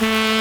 ค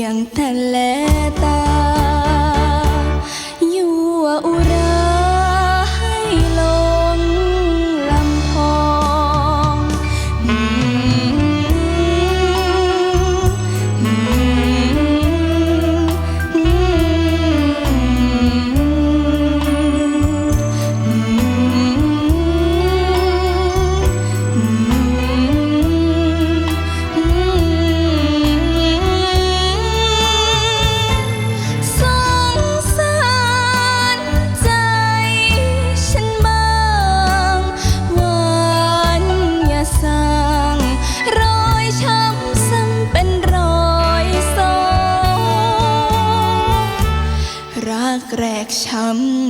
ยงแต่แลตา ก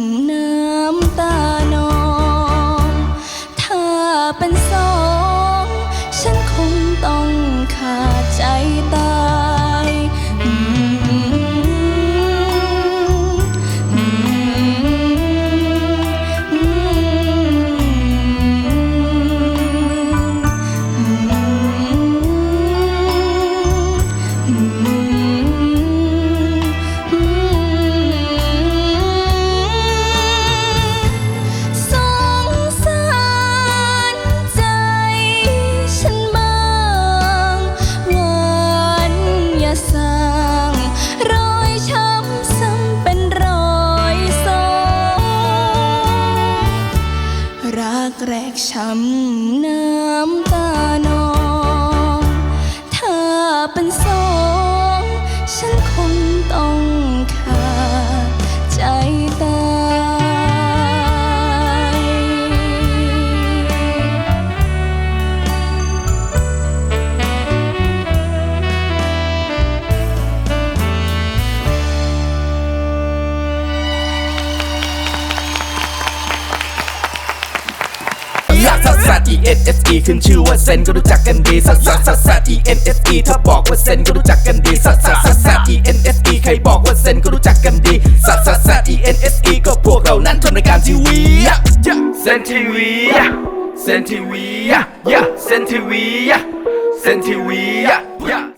แรกช้ำน้ำตา E N S E ขึ้นชื่อว่าเซนก็รู้จักกันดีซัสซัสซัสซัส E N S E ถ้าบอกว่าเซนก็รู้จักกันดีซัสซัสซัสซัส E N S E ใครบอกว่าเซนก็รู้จักกันดีซัสซัสซัส E N S E ก็พวกเรานั้นทำรายการทีวีเซนทีวีเซนทีวีเซนทีวีเซนทีวี